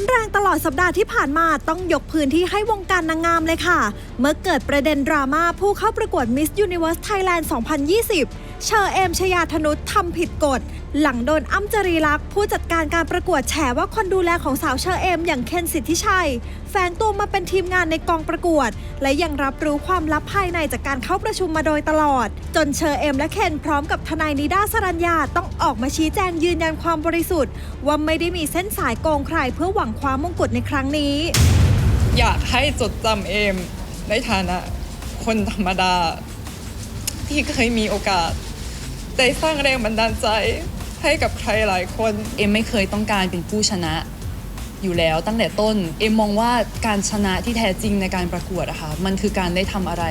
อนแรงตลอดสัปดาห์ที่ผ่านมาต้องยกพื้นที่ให้วงการนางงามเลยค่ะ เมื่อเกิดประเด็นดราม่าผู้เข้าประกวด Miss Universe Thailand 2020 เชอเอมชยาธนุษทำผิดกฎ หลังโดนอ้ำจรีลักษ์ผู้จัดการการประกวดแฉว่าคนดูแลของสาวเชอเอม อย่างเคนสิทธิชัย แฝงตัวมาเป็นทีมงานในกองประกวด และยังรับรู้ความลับภายในจากการเข้าประชุมมาโดยตลอด จนเชอเอมและเคนพร้อมกับทนายนิด้าสรัญญาต้องออกมาชี้แจงยืนยันความบริสุทธิ์ ว่าไม่ได้มีเส้นสายโกงใครเพื่อหวังคว้ามงกุฎในครั้งนี้ อยากให้จดจำเอมในฐานะ คนธรรมดาที่เคยมีโอกาส ได้สร้างแรงบันดาลใจให้กับใครหลายคน เอ็มไม่เคยต้องการเป็นผู้ชนะอยู่แล้วตั้งแต่ต้น เอ็มมองว่าการชนะที่แท้จริงในการประกวดอะค่ะมันคือการได้ทำอะไร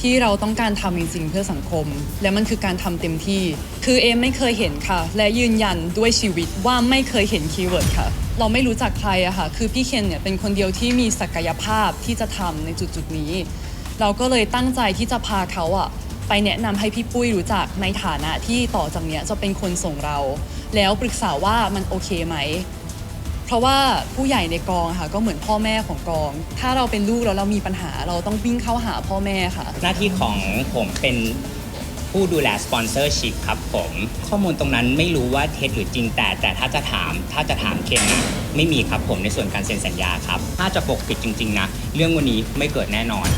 ที่เราต้องการทำจริงๆเพื่อสังคม และมันคือการทำเต็มที่ คือเอ็มไม่เคยเห็นค่ะ และยืนยันด้วยชีวิตว่าไม่เคยเห็นคีย์เวิร์ดค่ะ เราไม่รู้จักใครอะค่ะ คือพี่เคนเนี่ยเป็นคนเดียวที่มีศักยภาพที่จะทำในจุดๆนี้ เราก็เลยตั้งใจที่จะพาเขาอะ ไปแนะนำให้พี่ปุ้ยรู้จักในฐานะที่ต่อจากเนี้ยจะเป็นคนส่งเรา แล้วปรึกษาว่ามันโอเคไหม เพราะว่าผู้ใหญ่ในกองค่ะก็เหมือนพ่อแม่ของกอง ถ้าเราเป็นลูกแล้วเรามีปัญหาเราต้องวิ่งเข้าหาพ่อแม่ค่ะ หน้าที่ของผมเป็นผู้ดูแลสปอนเซอร์ชิพครับผม ข้อมูลตรงนั้นไม่รู้ว่าเท็จหรือจริงแต่แต่ถ้าจะถามถ้าจะถามเคนนะไม่มีครับผมในส่วนการเซ็นสัญญาครับ ถ้าจะปกปิดจริง ๆ นะ เรื่องวันนี้ไม่เกิดแน่นอน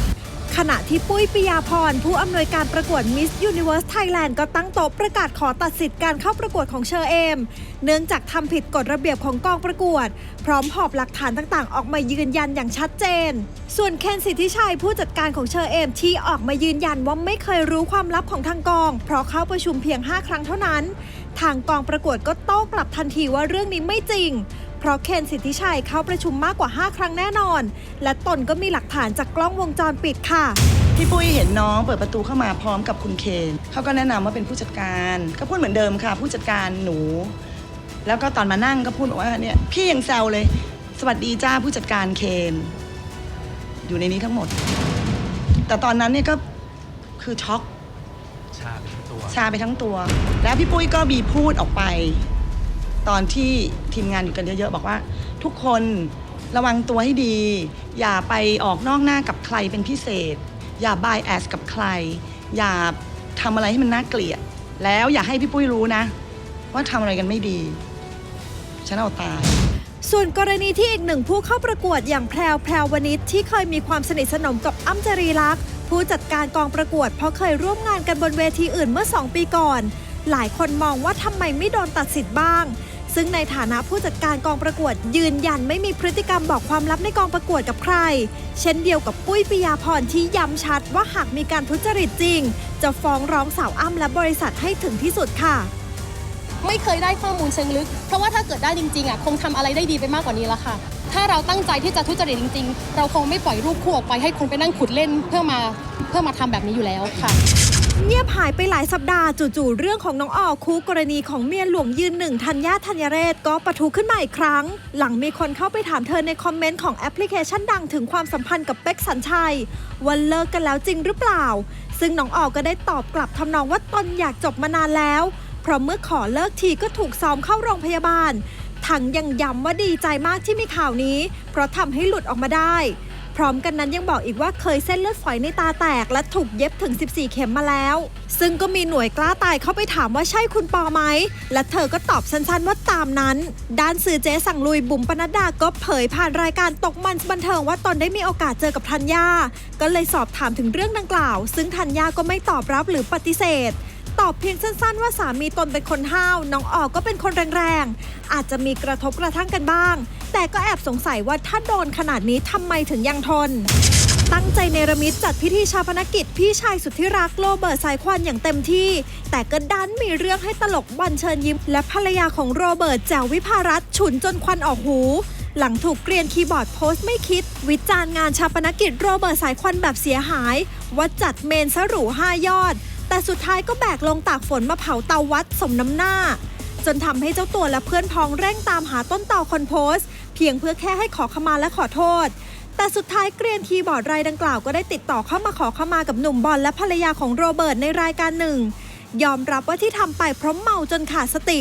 ขณะที่ปุ้ยปิยาพร ผู้อำนวยการประกวด Miss Universe Thailand ก็ตั้งโต๊ะประกาศขอตัดสิทธิ์การเข้าประกวดของเชอเอม เนื่องจากทำผิดกฎระเบียบของกองประกวด พร้อมหอบหลักฐานต่างๆ ออกมายืนยันอย่างชัดเจน ส่วนเคนสิทธิชัยผู้จัดการของเชอเอมที่ออกมายืนยันว่าไม่เคยรู้ความลับของทางกอง เพราะเข้าประชุมเพียง 5 ครั้งเท่านั้น ทางกองประกวดก็โต้กลับทันทีว่าเรื่องนี้ไม่จริง เพราะเคนสิทธิชัยเข้าประชุมมากกว่า 5 ครั้งแน่นอน และตนก็มีหลักฐานจากกล้องวงจรปิดค่ะ พี่ปุ้ยเห็นน้องเปิดประตูเข้ามาพร้อมกับคุณเคนเขาก็แนะนำว่าเป็นผู้จัดการ ก็พูดเหมือนเดิมค่ะ ผู้จัดการหนู แล้วก็ตอนมานั่งก็พูดบอกว่าเนี่ยพี่ยังแซวเลย สวัสดีจ้าผู้จัดการเคน อยู่ในนี้ทั้งหมด แต่ตอนนั้นเนี่ยก็คือช็อก ชาไปทั้งตัว ชาไปทั้งตัว แล้วพี่ปุ้ยก็มีพูดออกไป ตอนที่ทีมงานอยู่กันเยอะๆบอกว่า ทุกคนระวังตัวให้ดี อย่าไปออกนอกหน้ากับใครเป็นพิเศษ อย่าบายแอสกับใคร อย่าทำอะไรให้มันน่าเกลียด แล้วอย่าให้พี่ปุ้ยรู้นะ ว่าทำอะไรกันไม่ดี ฉันเอาตาย ส่วนกรณีที่อีกหนึ่งผู้เข้าประกวดอย่างแพรวแพรววนิชที่เคยมีความสนิทสนมกับอ้ำจรีลักษณ์ผู้จัดการกองประกวด เพราะเคยร่วมงานกันบนเวทีอื่นเมื่อ 2 ปีก่อน หลายคนมองว่าทำไมไม่โดนตัดสิทธิ์บ้าง ซึ่งในฐานะผู้จัดการกองประกวดยืนยันไม่มีพฤติกรรมบอกความลับในกองประกวดกับใคร เช่นเดียวกับปุ้ยปิยาพรที่ย้ำชัดว่าหากมีการทุจริตจริง จะฟ้องร้องสาวอ้ำและบริษัทให้ถึงที่สุดค่ะ ไม่เคยได้ข้อมูลเชิงลึก เพราะว่าถ้าเกิดได้จริงๆอะคงทำอะไรได้ดีไปมากกว่านี้แล้วค่ะ ถ้าเราตั้งใจที่จะทุจริตจริง ๆ เราคงไม่ปล่อยรูปคู่ออกไปให้คนไปนั่งขุดเล่นเพื่อมาเพื่อมาทำแบบนี้อยู่แล้วค่ะเงียบหายไปหลายสัปดาห์จู่ๆเรื่องของน้องออกคู่กรณีของเมียหลวงยืนหนึ่งธัญญาธัญเรศก็ปะทุขึ้นมาอีกครั้ง หลังมีคนเข้าไปถามเธอในคอมเมนต์ของแอปพลิเคชันดังถึงความสัมพันธ์กับเป็กสัญชัยว่าเลิกกันแล้วจริงหรือเปล่า ซึ่งน้องออกก็ได้ตอบกลับทำนองว่าตนอยากจบมานานแล้ว เพราะเมื่อขอเลิกทีก็ถูกซ้อมเข้าโรงพยาบาล ทั้งยังย้ำว่าดีใจมากที่มีข่าวนี้ เพราะทำให้หลุดออกมาได้ พร้อมกันนั้นยังบอกอีกว่าเคยเส้นเลือดฝอยในตาแตก และถูกเย็บถึง 14 เข็มมาแล้ว ซึ่งก็มีหน่วยกล้าตายเข้าไปถามว่าใช่คุณปอไหม และเธอก็ตอบสั้นๆว่าตามนั้น ด้านสื่อเจ๊สั่งลุยบุ๋มปนัดดาก็เผยผ่านรายการตกมันบันเทิงว่าตนได้มีโอกาสเจอกับธัญญาก็เลยสอบถามถึงเรื่องดังกล่าว ซึ่งธัญญาก็ไม่ตอบรับหรือปฏิเสธ ตอบเพียงสั้นๆ ว่าสามีตนเป็นคนห้าว น้องออกก็เป็นคนแรงๆ อาจจะมีกระทบกระทั่งกันบ้าง แต่ก็แอบสงสัยว่าถ้าโดนขนาดนี้ทำไมถึงยังทน ตั้งใจเนรมิตจัดพิธีชาปนกิจ พี่ชายสุดที่รักโรเบิร์ตสายควันอย่างเต็มที่ แต่ก็ดันมีเรื่องให้ตลกบันเชิญยิ้ม และภรรยาของโรเบิร์ตแจววิภารัตฉุนจนควันออกหูหลังถูกเกรียนคีย์บอร์ดโพสต์ไม่คิด วิจารณ์งานชาปนกิจโรเบิร์ตสายควันแบบเสียหาย ว่าจัดเมนสรูห้ายอด แต่สุดท้ายก็แบกลงตากฝนมาเผาเตาวัดสมน้ำหน้า จนทำให้เจ้าตัวและเพื่อนพ้องเร่งตามหาต้นต่อคนโพสต์เพียงเพื่อแค่ให้ขอขมาและขอโทษ แต่สุดท้ายเกรียนคีย์บอร์ดรายดังกล่าวก็ได้ติดต่อเข้ามาขอขมากับหนุ่มบอลและภรรยาของโรเบิร์ตในรายการหนึ่ง ยอมรับว่าที่ทำไปเพราะเมาจนขาดสติ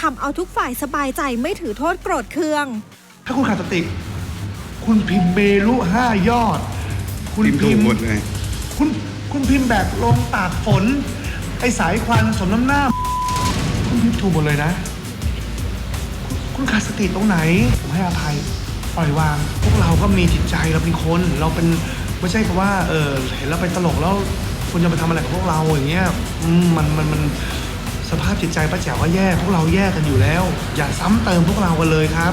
ทำเอาทุกฝ่ายสบายใจไม่ถือโทษโกรธเคือง ถ้าคุณขาดสติ คุณพิมพ์เมลุห้ายอด คุณพิมพ์ถูกหมดเลย คุณ คุณพิมพ์แบบลงตากฝน ไอสายควันสมน้ำหน้า คุณพิมพ์ถูกหมดเลยนะคุณคุณขาดสติตรงไหน ผมให้อภัยปล่อยวาง พวกเราก็มีจิตใจเราเป็นคน เราเป็นไม่ใช่เพราะว่าเออเห็นเราเป็นตลกแล้วคุณจะมาทำอะไรกับพวกเราอย่างเงี้ยอืมมันมันมันสภาพจิตใจป้าแจ๋วว่าแย่ พวกเราแย่กันอยู่แล้ว อย่าซ้ำเติมพวกเรากันเลยครับ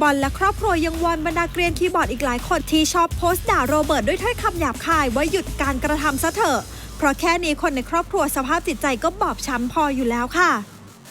บอลและครอบครัวยังวอนบรรดาเกรียนคีย์บอร์ดอีกหลายคนที่ชอบโพสต์ด่าโรเบิร์ตด้วยถ้อยคำหยาบคายว่าหยุดการกระทำซะเถอะ เพราะแค่นี้คนในครอบครัวสภาพจิตใจก็บอบช้ำพออยู่แล้วค่ะ